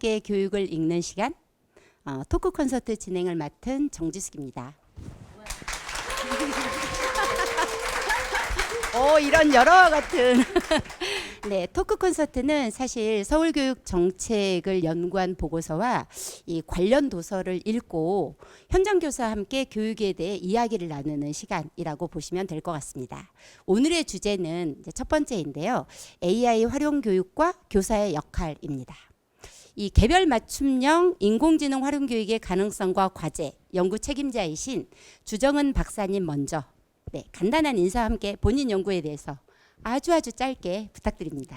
함께 교육을 읽는 시간 어, 토크 콘서트 진행을 맡은 정지숙입니다. 오 이런 여러 같은 네 토크 콘서트는 사실 서울 교육 정책을 연구한 보고서와 이 관련 도서를 읽고 현장 교사와 함께 교육에 대해 이야기를 나누는 시간이라고 보시면 될 것 같습니다. 오늘의 주제는 첫 번째인데요. AI 활용 교육과 교사의 역할입니다. 이 개별 맞춤형 인공지능 활용 교육의 가능성과 과제 연구 책임자이신 주정은 박사님 먼저 네, 간단한 인사와 함께 본인 연구에 대해서 아주 아주 짧게 부탁드립니다.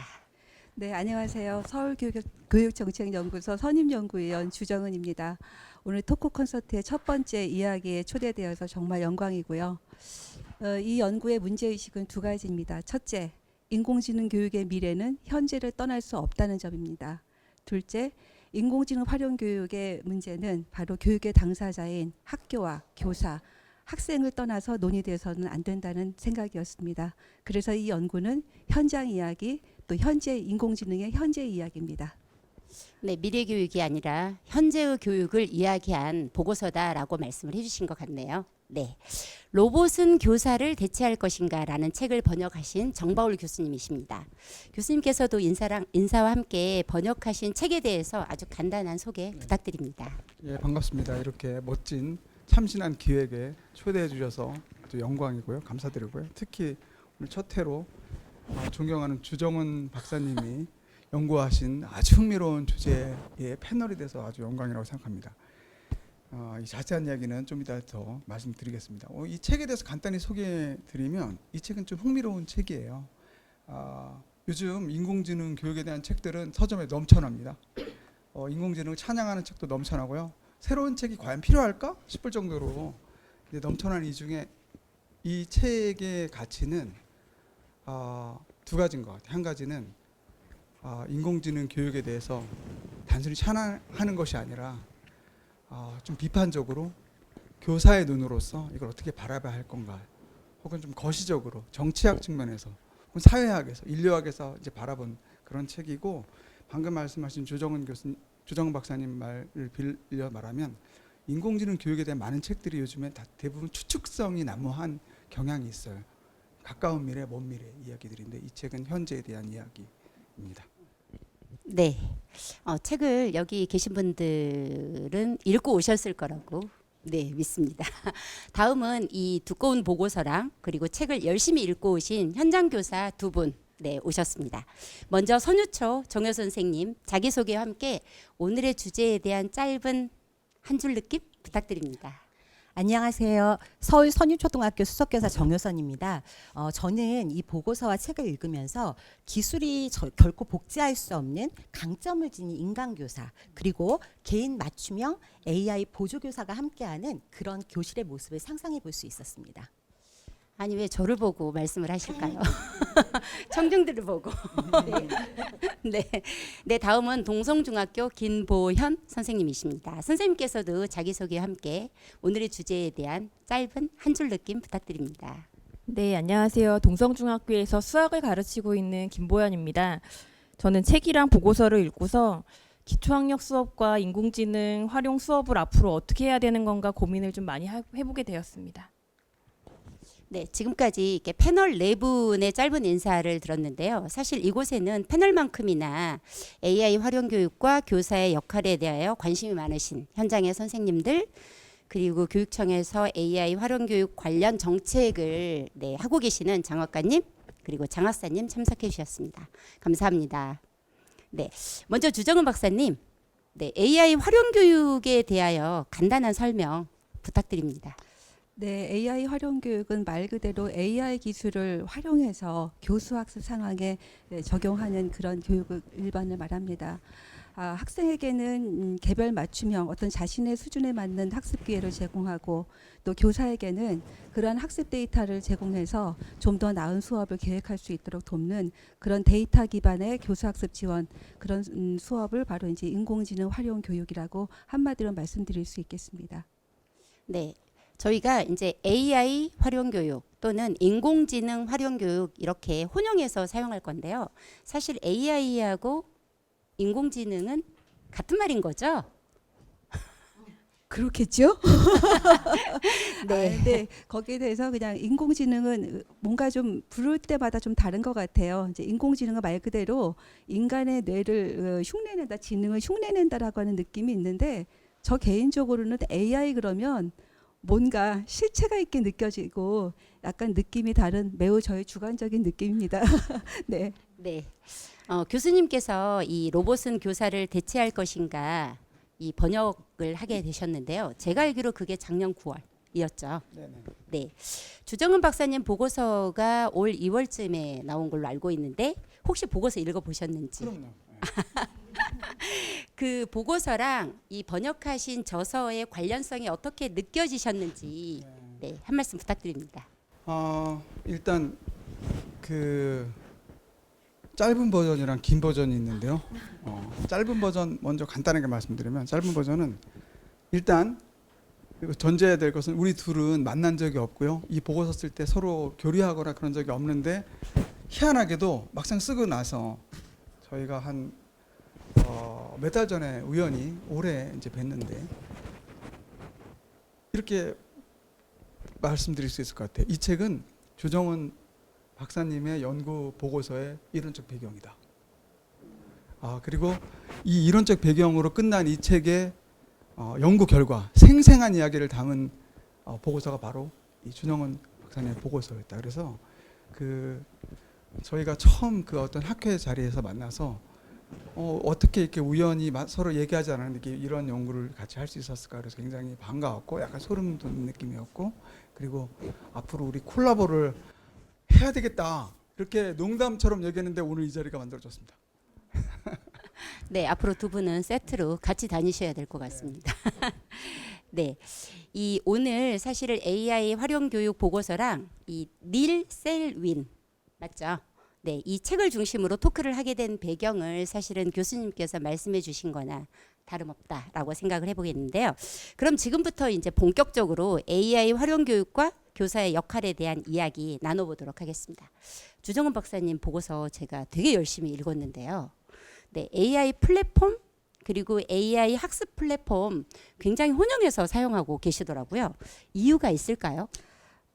네, 안녕하세요. 서울교육정책연구소 선임연구위원 주정은입니다. 오늘 토크 콘서트의 첫 번째 이야기에 초대되어서 정말 영광이고요. 어, 이 연구의 문제의식은 두 가지입니다. 첫째, 인공지능 교육의 미래는 현재를 떠날 수 없다는 점입니다. 둘째, 인공지능 활용 교육의 문제는 바로 교육의 당사자인 학교와 교사, 학생을 떠나서 논의돼서는 안 된다는 생각이었습니다. 그래서 이 연구는 현장 이야기 또 현재 인공지능의 현재 이야기입니다. 네, 미래 교육이 아니라 현재의 교육을 이야기한 보고서다라고 말씀을 해주신 것 같네요. 네, 로봇은 교사를 대체할 것인가라는 책을 번역하신 정바울 교수님이십니다. 교수님께서도 인사랑 인사와 함께 번역하신 책에 대해서 아주 간단한 소개 부탁드립니다. 예, 반갑습니다. 이렇게 멋진 참신한 기획에 초대해 주셔서 영광이고요. 감사드리고요. 특히 오늘 첫 회로 어, 존경하는 주정은 박사님이 연구하신 아주 흥미로운 주제의 패널이 돼서 아주 영광이라고 생각합니다. 어, 이 자세한 이야기는 좀 이따 더 말씀드리겠습니다. 어, 이 책에 대해서 간단히 소개해 드리면 이 책은 좀 흥미로운 책이에요. 아, 요즘 인공지능 교육에 대한 책들은 서점에 넘쳐납니다. 어, 인공지능을 찬양하는 책도 넘쳐나고요. 새로운 책이 과연 필요할까 싶을 정도로 넘쳐난 이 중에 이 책의 가치는 아, 두 가지인 것 같아요. 한 가지는 아, 인공지능 교육에 대해서 단순히 찬양하는 것이 아니라 아, 좀 비판적으로 교사의 눈으로서 이걸 어떻게 바라봐야 할 건가 혹은 좀 거시적으로 정치학 측면에서 혹은 사회학에서 인류학에서 이제 바라본 그런 책이고 방금 말씀하신 주정은 교수님 주정 박사님 말을 빌려 말하면 인공지능 교육에 대한 많은 책들이 요즘에 다 대부분 추측성이 난무한 경향이 있어요. 가까운 미래, 먼 미래 이야기들인데 이 책은 현재에 대한 이야기입니다. 네, 어, 책을 여기 계신 분들은 읽고 오셨을 거라고 네 믿습니다. 다음은 이 두꺼운 보고서랑 그리고 책을 열심히 읽고 오신 현장 교사 두 분. 네, 오셨습니다. 먼저 선유초 정효 선생님 자기소개와 함께 오늘의 주제에 대한 짧은 한 줄 느낌 부탁드립니다. 안녕하세요. 서울 선유초등학교 수석교사 정효선입니다. 어, 저는 이 보고서와 책을 읽으면서 기술이 저, 결코 복제할 수 없는 강점을 지닌 인간교사 그리고 개인 맞춤형 AI 보조교사가 함께하는 그런 교실의 모습을 상상해 볼 수 있었습니다. 아니 왜 저를 보고 말씀을 하실까요? 청중들을 보고. 네. 네, 다음은 동성중학교 김보현 선생님이십니다. 선생님께서도 자기소개와 함께 오늘의 주제에 대한 짧은 한 줄 느낌 부탁드립니다. 네, 안녕하세요. 동성중학교에서 수학을 가르치고 있는 김보연입니다. 저는 책이랑 보고서를 읽고서 기초학력 수업과 인공지능 활용 수업을 앞으로 어떻게 해야 되는 건가 고민을 좀 많이 하- 해보게 되었습니다. 네, 지금까지 이렇게 패널 네 분의 짧은 인사를 들었는데요. 사실 이곳에는 패널만큼이나 AI 활용 교육과 교사의 역할에 대하여 관심이 많으신 현장의 선생님들 그리고 교육청에서 AI 활용 교육 관련 정책을 네, 하고 계시는 장학관님 그리고 장학사님 참석해 주셨습니다. 감사합니다. 네, 먼저 주정은 박사님, 네, AI 활용 교육에 대하여 간단한 설명 부탁드립니다. 네, AI 활용 교육은 말 그대로 AI 기술을 활용해서 교수 학습 상황에 네, 적용하는 그런 교육을 일반을 말합니다. 아, 학생에게는 음, 개별 맞춤형 어떤 자신의 수준에 맞는 학습 기회를 제공하고 또 교사에게는 그러한 학습 데이터를 제공해서 좀 더 나은 수업을 계획할 수 있도록 돕는 그런 데이터 기반의 교수 학습 지원 그런 음, 수업을 바로 이제 인공지능 활용 교육이라고 한마디로 말씀드릴 수 있겠습니다. 네. 저희가 이제 AI 활용 교육 또는 인공지능 활용 교육 이렇게 혼용해서 사용할 건데요. 사실 AI하고 인공지능은 같은 말인 거죠? 그렇겠죠? 네. 아, 네. 거기에 대해서 그냥 인공지능은 뭔가 좀 부를 때마다 좀 다른 것 같아요. 이제 인공지능은 말 그대로 인간의 뇌를 어, 흉내낸다, 지능을 흉내낸다라고 하는 느낌이 있는데 저 개인적으로는 AI 그러면 뭔가 실체가 있게 느껴지고 약간 느낌이 다른 매우 저의 주관적인 느낌입니다. 네. 네. 어, 교수님께서 이 로봇은 교사를 대체할 것인가 이 번역을 하게 되셨는데요. 제가 알기로 그게 작년 9월이었죠. 네네. 네. 주정은 박사님 보고서가 올 2월쯤에 나온 걸로 알고 있는데 혹시 보고서 읽어 보셨는지? 그럼요. 그 보고서랑 이 번역하신 저서의 관련성이 어떻게 느껴지셨는지 네, 한 말씀 부탁드립니다. 어, 일단 그 짧은 버전이랑 긴 버전이 있는데요. 어, 짧은 버전 먼저 간단하게 말씀드리면 짧은 버전은 일단 전제해야 될 것은 우리 둘은 만난 적이 없고요. 이 보고서 쓸 때 서로 교류하거나 그런 적이 없는데 희한하게도 막상 쓰고 나서 저희가 한 어, 몇 달 전에 우연히 올해 이제 뵀는데 이렇게 말씀드릴 수 있을 것 같아요. 이 책은 조정은 박사님의 연구 보고서의 이론적 배경이다. 아 그리고 이 이론적 배경으로 끝난 이 책의 어, 연구 결과 생생한 이야기를 담은 어, 보고서가 바로 이 준영은 박사님의 보고서였다. 그래서 그 저희가 처음 그 어떤 학회 자리에서 만나서 어, 어떻게 이렇게 우연히 마- 서로 얘기하지 않았는데 이런 연구를 같이 할 수 있었을까 그래서 굉장히 반가웠고 약간 소름 돋는 느낌이었고 그리고 앞으로 우리 콜라보를 해야 되겠다 이렇게 농담처럼 얘기했는데 오늘 이 자리가 만들어졌습니다. 네, 앞으로 두 분은 세트로 같이 다니셔야 될 것 같습니다. 네, 이 오늘 사실은 AI 활용 교육 보고서랑 이 닐 셀윈 맞죠? 네, 이 책을 중심으로 토크를 하게 된 배경을 사실은 교수님께서 말씀해 주신 거나 다름없다라고 생각을 해보겠는데요. 그럼 지금부터 이제 본격적으로 AI 활용 교육과 교사의 역할에 대한 이야기 나눠보도록 하겠습니다. 주정은 박사님 보고서 제가 되게 열심히 읽었는데요. 네, AI 플랫폼 그리고 AI 학습 플랫폼 굉장히 혼용해서 사용하고 계시더라고요. 이유가 있을까요?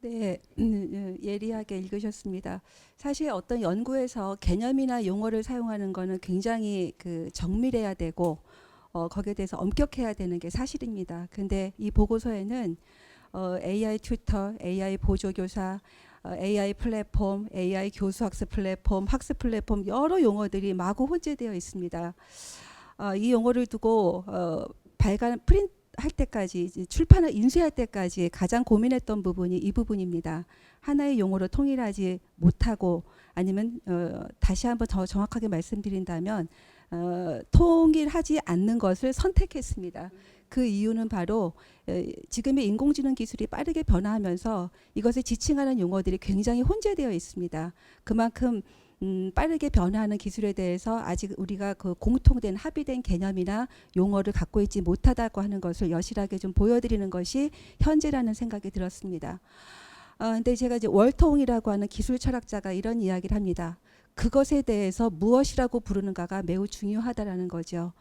네, 음, 음, 예리하게 읽으셨습니다. 사실 어떤 연구에서 개념이나 용어를 사용하는 거는 굉장히 그 정밀해야 되고 어, 거기에 대해서 엄격해야 되는 게 사실입니다. 근데 이 보고서에는 어, AI 튜터, AI 보조교사, 어, AI 플랫폼, AI 교수학습 플랫폼, 학습 플랫폼 여러 용어들이 마구 혼재되어 있습니다. 어, 이 용어를 두고 어, 발간 프린트 할 때까지 출판을 인쇄할 때까지 가장 고민했던 부분이 이 부분입니다. 하나의 용어로 통일하지 못하고 아니면 어, 다시 한번 더 정확하게 말씀드린다면 어, 통일하지 않는 것을 선택했습니다. 그 이유는 바로 에, 지금의 인공지능 기술이 빠르게 변화하면서 이것을 지칭하는 용어들이 굉장히 혼재되어 있습니다. 그만큼 음, 빠르게 변화하는 기술에 대해서 아직 우리가 그 공통된 합의된 개념이나 용어를 갖고 있지 못하다고 하는 것을 여실하게 좀 보여드리는 것이 현재라는 생각이 들었습니다. 아, 근데 제가 이제 월통이라고 하는 기술 철학자가 이런 이야기를 합니다. 그것에 대해서 무엇이라고 부르는가가 매우 중요하다라는 거죠.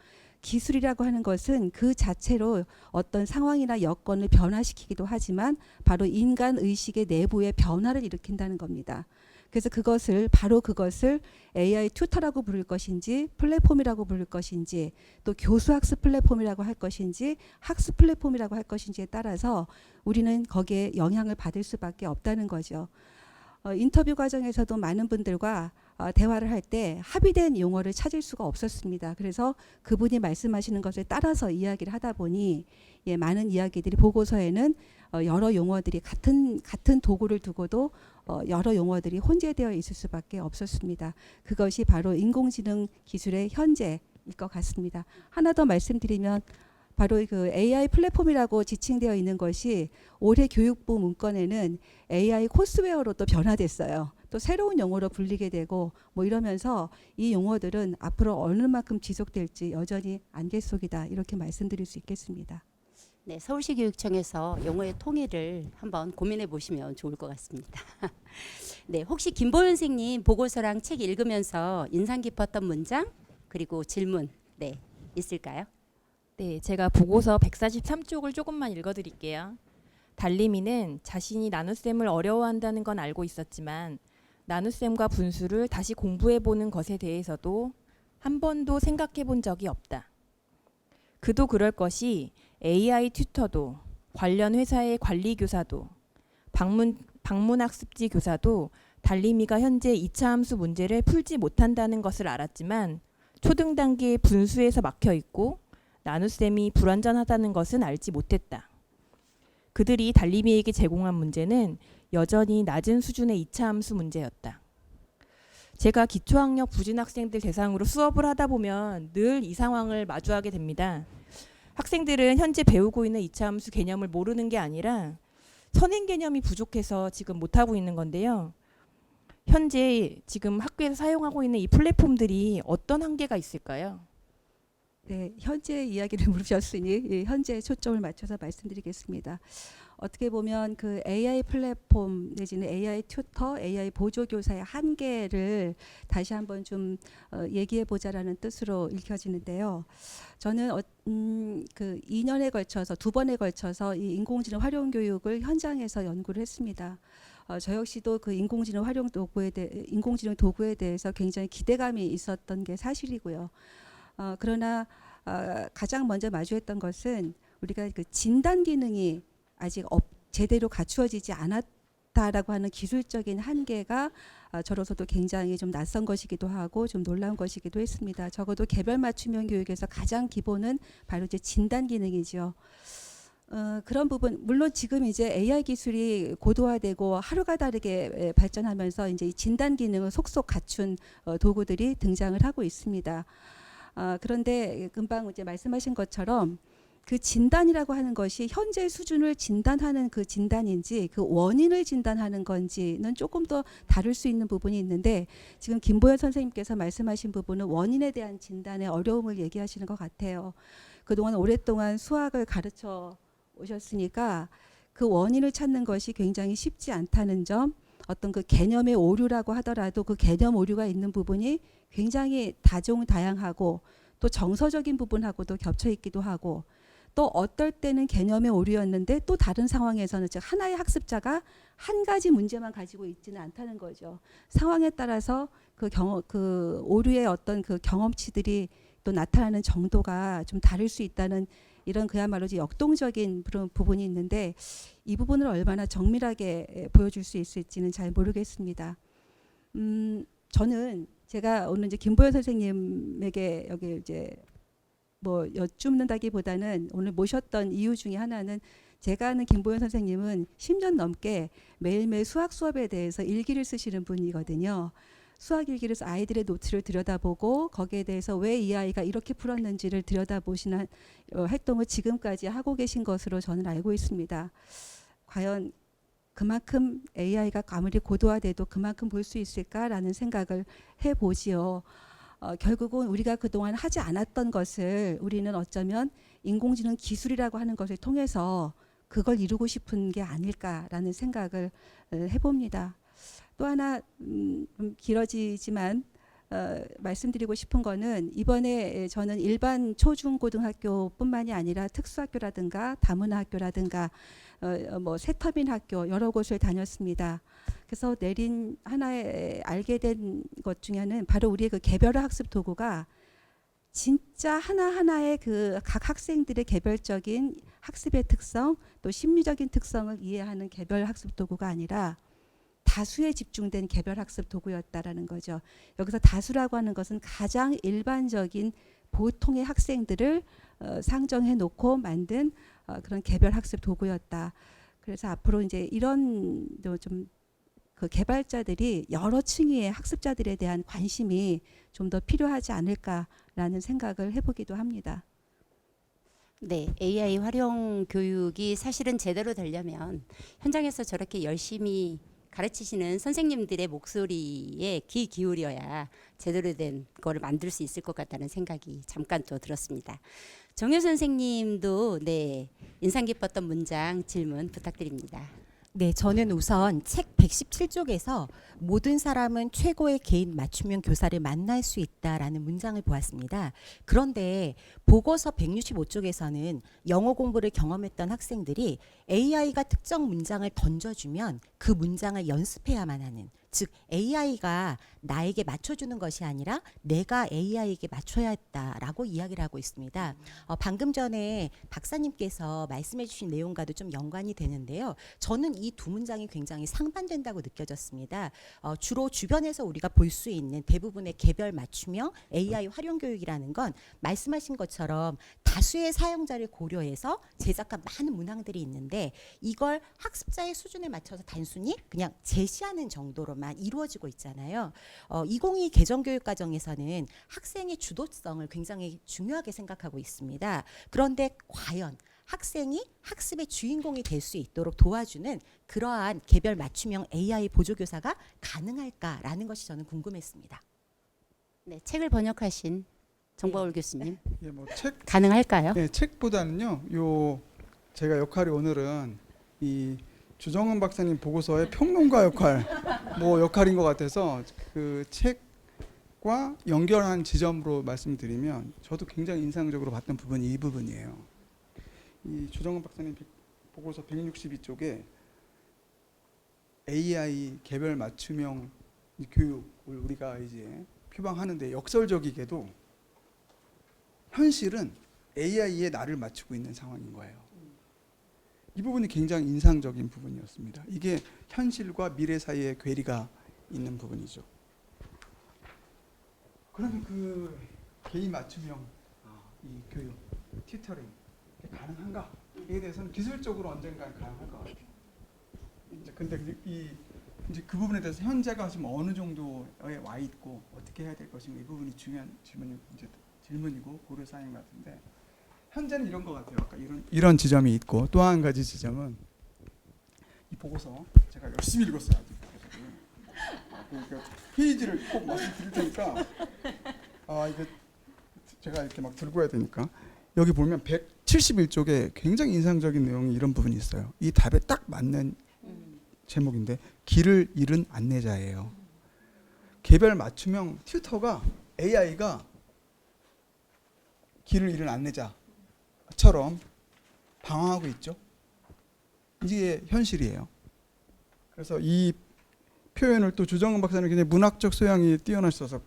기술이라고 하는 것은 그 자체로 어떤 상황이나 여건을 변화시키기도 하지만 바로 인간 의식의 내부의 변화를 일으킨다는 겁니다. 그래서 그것을 바로 그것을 AI 튜터라고 부를 것인지 플랫폼이라고 부를 것인지 또 교수학습 플랫폼이라고 할 것인지 학습 플랫폼이라고 할 것인지에 따라서 우리는 거기에 영향을 받을 수밖에 없다는 거죠. 어, 인터뷰 과정에서도 많은 분들과 어, 대화를 할 때 합의된 용어를 찾을 수가 없었습니다. 그래서 그분이 말씀하시는 것을 따라서 이야기를 하다 보니 예, 많은 이야기들이 보고서에는 어, 여러 용어들이 같은 같은 도구를 두고도 어, 여러 용어들이 혼재되어 있을 수밖에 없었습니다. 그것이 바로 인공지능 기술의 현재일 것 같습니다. 하나 더 말씀드리면 바로 그 AI 플랫폼이라고 지칭되어 있는 것이 올해 교육부 문건에는 AI 코스웨어로 또 변화됐어요. 또 새로운 용어로 불리게 되고 뭐 이러면서 이 용어들은 앞으로 어느 만큼 지속될지 여전히 안개 속이다 이렇게 말씀드릴 수 있겠습니다. 네, 서울시 교육청에서 용어의 통일을 한번 고민해 보시면 좋을 것 같습니다. 네, 혹시 김보현 선생님 보고서랑 책 읽으면서 인상 깊었던 문장 그리고 질문 네 있을까요? 네, 제가 보고서 143쪽을 조금만 읽어 드릴게요. 달림이는 자신이 나눗셈을 어려워한다는 건 알고 있었지만 나눗셈과 분수를 다시 공부해 보는 것에 대해서도 한 번도 생각해 본 적이 없다. 그도 그럴 것이 AI 튜터도 관련 회사의 관리 교사도 방문 방문학습지 교사도 달림이가 현재 2차 함수 문제를 풀지 못한다는 것을 알았지만 초등 단계의 분수에서 막혀 있고 나눗셈이 불완전하다는 것은 알지 못했다. 그들이 달림이에게 제공한 문제는 여전히 낮은 수준의 2차 함수 문제였다. 제가 기초학력 부진 학생들 대상으로 수업을 하다 보면 늘 이 상황을 마주하게 됩니다. 학생들은 현재 배우고 있는 2차 함수 개념을 모르는 게 아니라 선행 개념이 부족해서 지금 못하고 있는 건데요. 현재 지금 학교에서 사용하고 있는 이 플랫폼들이 어떤 한계가 있을까요? 네, 현재 이야기를 물으셨으니 예, 현재 초점을 맞춰서 말씀드리겠습니다. 어떻게 보면 그 AI 플랫폼 내지는 AI 튜터, AI 보조 교사의 한계를 다시 한번 좀 어, 얘기해 보자라는 뜻으로 읽혀지는데요. 저는 어, 음, 그 2년에 걸쳐서 두 번에 걸쳐서 이 인공지능 활용 교육을 현장에서 연구를 했습니다. 어, 저 역시도 그 인공지능 활용 도구에 대해 인공지능 도구에 대해서 굉장히 기대감이 있었던 게 사실이고요. 어, 그러나 어, 가장 먼저 마주했던 것은 우리가 그 진단 기능이 아직 없, 제대로 갖추어지지 않았다라고 하는 기술적인 한계가 어, 저로서도 굉장히 좀 낯선 것이기도 하고 좀 놀라운 것이기도 했습니다. 적어도 개별 맞춤형 교육에서 가장 기본은 바로 이제 진단 기능이죠. 어, 그런 부분 물론 지금 이제 AI 기술이 고도화되고 하루가 다르게 에, 발전하면서 이제 이 진단 기능을 속속 갖춘 어, 도구들이 등장을 하고 있습니다. 아, 그런데 금방 이제 말씀하신 것처럼 그 진단이라고 하는 것이 현재 수준을 진단하는 그 진단인지 그 원인을 진단하는 건지는 조금 더 다를 수 있는 부분이 있는데 지금 김보현 선생님께서 말씀하신 부분은 원인에 대한 진단의 어려움을 얘기하시는 것 같아요. 그동안 오랫동안 수학을 가르쳐 오셨으니까 그 원인을 찾는 것이 굉장히 쉽지 않다는 점 어떤 그 개념의 오류라고 하더라도 그 개념 오류가 있는 부분이 굉장히 다종다양하고 또 정서적인 부분하고도 겹쳐 있기도 하고 또 어떨 때는 개념의 오류였는데 또 다른 상황에서는 즉 하나의 학습자가 한 가지 문제만 가지고 있지는 않다는 거죠. 상황에 따라서 그 경험 그 오류의 어떤 그 경험치들이 또 나타나는 정도가 좀 다를 수 있다는 이런 그야말로 역동적인 그런 부분이 있는데 이 부분을 얼마나 정밀하게 에, 보여줄 수 있을지는 잘 모르겠습니다. 음, 저는 제가 오늘 이제 김보현 선생님에게 여기 이제 뭐 여쭙는다기보다는 오늘 모셨던 이유 중에 하나는 제가 아는 김보현 선생님은 10년 넘게 매일매일 수학 수업에 대해서 일기를 쓰시는 분이거든요. 수학 일기를 써 아이들의 노트를 들여다보고 거기에 대해서 왜 이 아이가 이렇게 풀었는지를 들여다보시는 어, 활동을 지금까지 하고 계신 것으로 저는 알고 있습니다. 과연 그만큼 AI가 아무리 고도화돼도 그만큼 볼 수 있을까라는 생각을 해보지요. 어, 결국은 우리가 그동안 하지 않았던 것을 우리는 어쩌면 인공지능 기술이라고 하는 것을 통해서 그걸 이루고 싶은 게 아닐까라는 생각을 어, 해봅니다. 또 하나 음, 좀 길어지지만 어, 말씀드리고 싶은 거는 이번에 저는 일반 초중고등학교뿐만이 아니라 특수학교라든가 다문화학교라든가 어, 어, 뭐 세터민 학교 여러 곳을 다녔습니다. 그래서 내린 하나의 알게 된 것 중에는 바로 우리의 그 개별화 학습 도구가 진짜 하나하나의 그 각 학생들의 개별적인 학습의 특성 또 심리적인 특성을 이해하는 개별 학습 도구가 아니라 다수에 집중된 개별 학습 도구였다라는 거죠. 여기서 다수라고 하는 것은 가장 일반적인 보통의 학생들을 어, 상정해 놓고 만든 어, 그런 개별 학습 도구였다. 그래서 앞으로 이제 이런 좀 그 개발자들이 여러 층위의 학습자들에 대한 관심이 좀 더 필요하지 않을까라는 생각을 해보기도 합니다. 네, AI 활용 교육이 사실은 제대로 되려면 현장에서 저렇게 열심히 가르치시는 선생님들의 목소리에 귀 기울여야 제대로 된 거를 만들 수 있을 것 같다는 생각이 잠깐 또 들었습니다. 정효 선생님도 네 인상 깊었던 문장 질문 부탁드립니다. 네, 저는 우선 책 117쪽에서 모든 사람은 최고의 개인 맞춤형 교사를 만날 수 있다라는 문장을 보았습니다. 그런데 보고서 165쪽에서는 영어 공부를 경험했던 학생들이 AI가 특정 문장을 던져주면 그 문장을 연습해야만 하는 즉 AI가 나에게 맞춰주는 것이 아니라 내가 AI에게 맞춰야 했다라고 이야기를 하고 있습니다. 어, 방금 전에 박사님께서 말씀해주신 내용과도 좀 연관이 되는데요. 저는 이 두 문장이 굉장히 상반된다고 느껴졌습니다. 어, 주로 주변에서 우리가 볼 수 있는 대부분의 개별 맞춤형 AI 활용 교육이라는 건 말씀하신 것처럼 다수의 사용자를 고려해서 제작한 많은 문항들이 있는데 이걸 학습자의 수준에 맞춰서 단순히 그냥 제시하는 정도로만 이루어지고 있잖아요. 어, 2022 개정 교육 과정에서는 학생의 주도성을 굉장히 중요하게 생각하고 있습니다. 그런데 과연 학생이 학습의 주인공이 될 수 있도록 도와주는 그러한 개별 맞춤형 AI 보조교사가 가능할까라는 것이 저는 궁금했습니다. 네, 책을 번역하신 정바울 교수님 예, 뭐 책 가능할까요? 네, 책보다는요. 요 제가 역할이 오늘은 이 주정은 박사님 보고서의 평론가 역할 뭐 역할인 것 같아서 그 책과 연결한 지점으로 말씀드리면 저도 굉장히 인상적으로 봤던 부분이 이 부분이에요. 이 주정은 박사님 비- 보고서 162쪽에 AI 개별 맞춤형 이 교육을 우리가 이제 표방하는데 역설적이게도 현실은 AI에 나를 맞추고 있는 상황인 거예요. 이 부분이 굉장히 인상적인 부분이었습니다. 이게 현실과 미래 사이의 괴리가 있는 부분이죠. 그러면 그 개인 맞춤형 아, 이 교육, 튜터링 가능한가에 대해서는 기술적으로 언젠가 가능할 것 같아요. 이제 근데 이- 이 이제 그 부분에 대해서 현재가 지금 어느 정도에 와 있고 어떻게 해야 될 것인가 이 부분이 중요한 질문이 이제 질문이고 고려 사항인 것 같은데 현재는 이런 것 같아요. 아까 이런 이런 지점이 있고 또 한 가지 지점은 이 보고서 제가 열심히 읽었어요. 아, 그러니까 페이지를 꼭 말씀드릴 테니까 아 이게 제가 이렇게 막 들고 해야 되니까 여기 보면 171쪽에 굉장히 인상적인 내용이 이런 부분이 있어요. 이 답에 딱 맞는 제목인데 길을 잃은 안내자예요. 개별 맞춤형 튜터가 AI가 길을 잃은 안내자처럼 방황하고 있죠. 이게 현실이에요. 그래서 이 표현을 또 주정은 박사는 굉장히 문학적 소양이 뛰어나셔서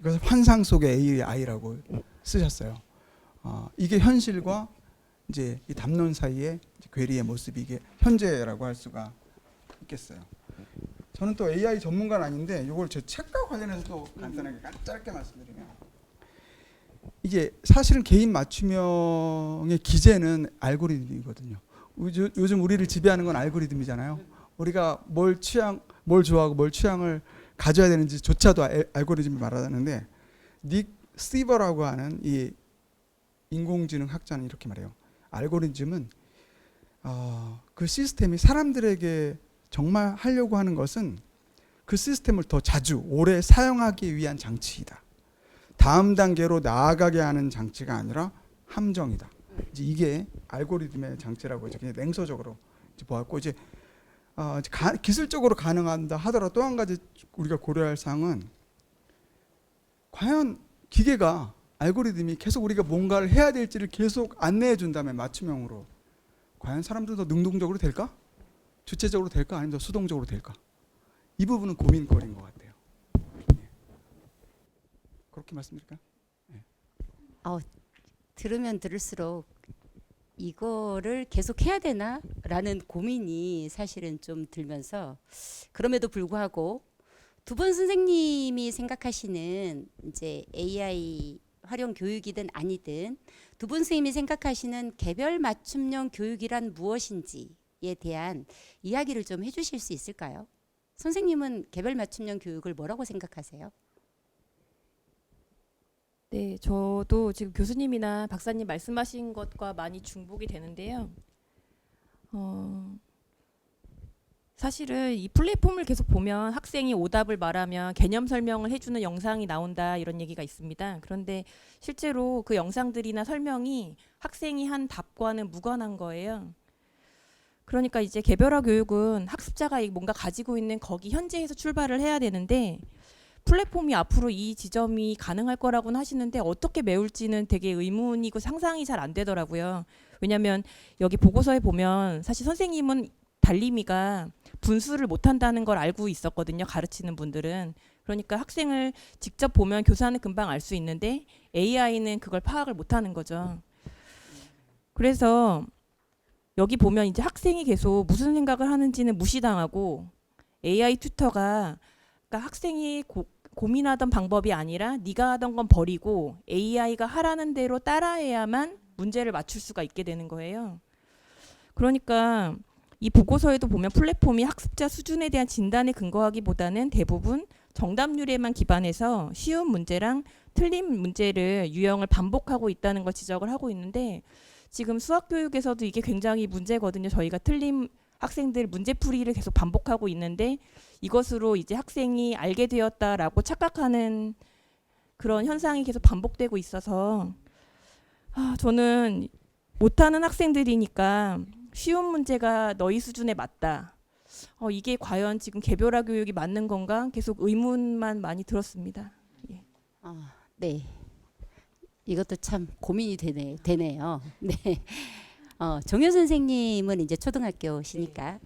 이것을 환상 속의 AI라고 쓰셨어요. 어, 이게 현실과 이제 이 담론 사이의 괴리의 모습이 이게 현재라고 할 수가 있겠어요. 저는 또 AI 전문가는 아닌데 이걸 제 책과 관련해서 또 간단하게 짧게 말씀드리면 이게 사실은 개인 맞춤형의 기재는 알고리즘이거든요. 요즘, 우리를 지배하는 건 알고리즘이잖아요. 우리가 뭘 취향, 뭘 좋아하고 뭘 취향을 가져야 되는지조차도 알- 알고리즘이 말하는데 닉 스티버라고 하는 이 인공지능 학자는 이렇게 말해요. 알고리즘은 어, 그 시스템이 사람들에게 정말 하려고 하는 것은 그 시스템을 더 자주 오래 사용하기 위한 장치이다. 다음 단계로 나아가게 하는 장치가 아니라 함정이다. 이제 이게 알고리즘의 장치라고 이제 그냥 냉소적으로 이제 보았고 이제 어, 가, 기술적으로 가능한다 하더라도 또 한 가지 우리가 고려할 사항은 과연 기계가 알고리즘이 계속 우리가 뭔가를 해야 될지를 계속 안내해 준다면 맞춤형으로 과연 사람들도 능동적으로 될까? 주체적으로 될까? 아니면 더 수동적으로 될까? 이 부분은 고민거리인 것 같아요. 예. 그렇게 말씀드릴까요? 들으면 들을수록 이거를 계속 해야 되나라는 고민이 사실은 좀 들면서 그럼에도 불구하고 두 분 선생님이 생각하시는 이제 AI 활용 교육이든 아니든 두 분 선생님이 생각하시는 개별 맞춤형 교육이란 무엇인지에 대한 이야기를 좀 해주실 수 있을까요? 선생님은 개별 맞춤형 교육을 뭐라고 생각하세요? 네, 저도 지금 교수님이나 박사님 말씀하신 것과 많이 중복이 되는데요. 어, 사실은 이 플랫폼을 계속 보면 학생이 오답을 말하면 개념 설명을 해주는 영상이 나온다 이런 얘기가 있습니다. 그런데 실제로 그 영상들이나 설명이 학생이 한 답과는 무관한 거예요. 그러니까 이제 개별화 교육은 학습자가 이 뭔가 가지고 있는 거기 현재에서 출발을 해야 되는데 플랫폼이 앞으로 이 지점이 가능할 거라고는 하시는데 어떻게 메울지는 되게 의문이고 상상이 잘 안 되더라고요. 왜냐하면 여기 보고서에 보면 사실 선생님은 달림이가 분수를 못한다는 걸 알고 있었거든요. 가르치는 분들은. 그러니까 학생을 직접 보면 교사는 금방 알 수 있는데 AI는 그걸 파악을 못하는 거죠. 그래서 여기 보면 이제 학생이 계속 무슨 생각을 하는지는 무시당하고 AI 튜터가 그러니까 학생이 고, 고민하던 방법이 아니라 네가 하던 건 버리고 AI가 하라는 대로 따라해야만 문제를 맞출 수가 있게 되는 거예요. 그러니까 이 보고서에도 보면 플랫폼이 학습자 수준에 대한 진단에 근거하기보다는 대부분 정답률에만 기반해서 쉬운 문제랑 틀린 문제를 유형을 반복하고 있다는 걸 지적을 하고 있는데 지금 수학 교육에서도 이게 굉장히 문제거든요. 저희가 틀린 학생들 문제풀이를 계속 반복하고 있는데 이것으로 이제 학생이 알게 되었다라고 착각하는 그런 현상이 계속 반복되고 있어서 아, 저는 못하는 학생들이니까 쉬운 문제가 너희 수준에 맞다. 어, 이게 과연 지금 개별화 교육이 맞는 건가? 계속 의문만 많이 들었습니다. 아, 네. 이것도 참 고민이 되네, 되네요. 네. 어, 정효 선생님은 이제 초등학교시니까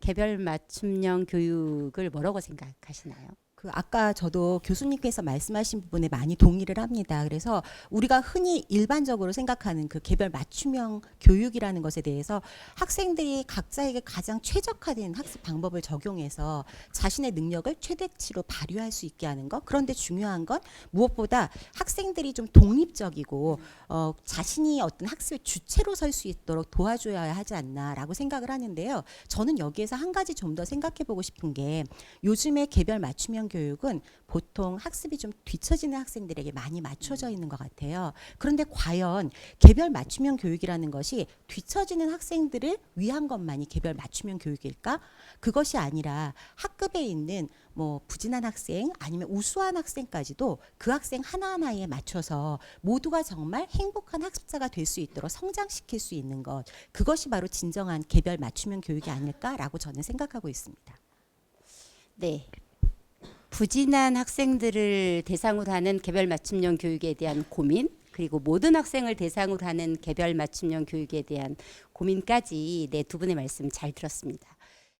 개별 맞춤형 교육을 뭐라고 생각하시나요? 그 아까 저도 교수님께서 말씀하신 부분에 많이 동의를 합니다. 그래서 우리가 흔히 일반적으로 생각하는 그 개별 맞춤형 교육이라는 것에 대해서 학생들이 각자에게 가장 최적화된 학습 방법을 적용해서 자신의 능력을 최대치로 발휘할 수 있게 하는 것. 그런데 중요한 건 무엇보다 학생들이 좀 독립적이고 어, 자신이 어떤 학습의 주체로 설 수 있도록 도와줘야 하지 않나라고 생각을 하는데요. 저는 여기에서 한 가지 좀 더 생각해 보고 싶은 게 요즘의 개별 맞춤 형 교육은 보통 학습이 좀 뒤처지는 학생들에게 많이 맞춰져 있는 것 같아요. 그런데 과연 개별 맞춤형 교육이라는 것이 뒤처지는 학생들을 위한 것만이 개별 맞춤형 교육일까? 그것이 아니라 학급에 있는 뭐 부진한 학생 아니면 우수한 학생까지도 그 학생 하나하나에 맞춰서 모두가 정말 행복한 학습자가 될 수 있도록 성장시킬 수 있는 것 그것이 바로 진정한 개별 맞춤형 교육이 아닐까라고 저는 생각하고 있습니다. 네. 부진한 학생들을 대상으로 하는 개별 맞춤형 교육에 대한 고민 그리고 모든 학생을 대상으로 하는 개별 맞춤형 교육에 대한 고민까지 네 두 분의 말씀 잘 들었습니다.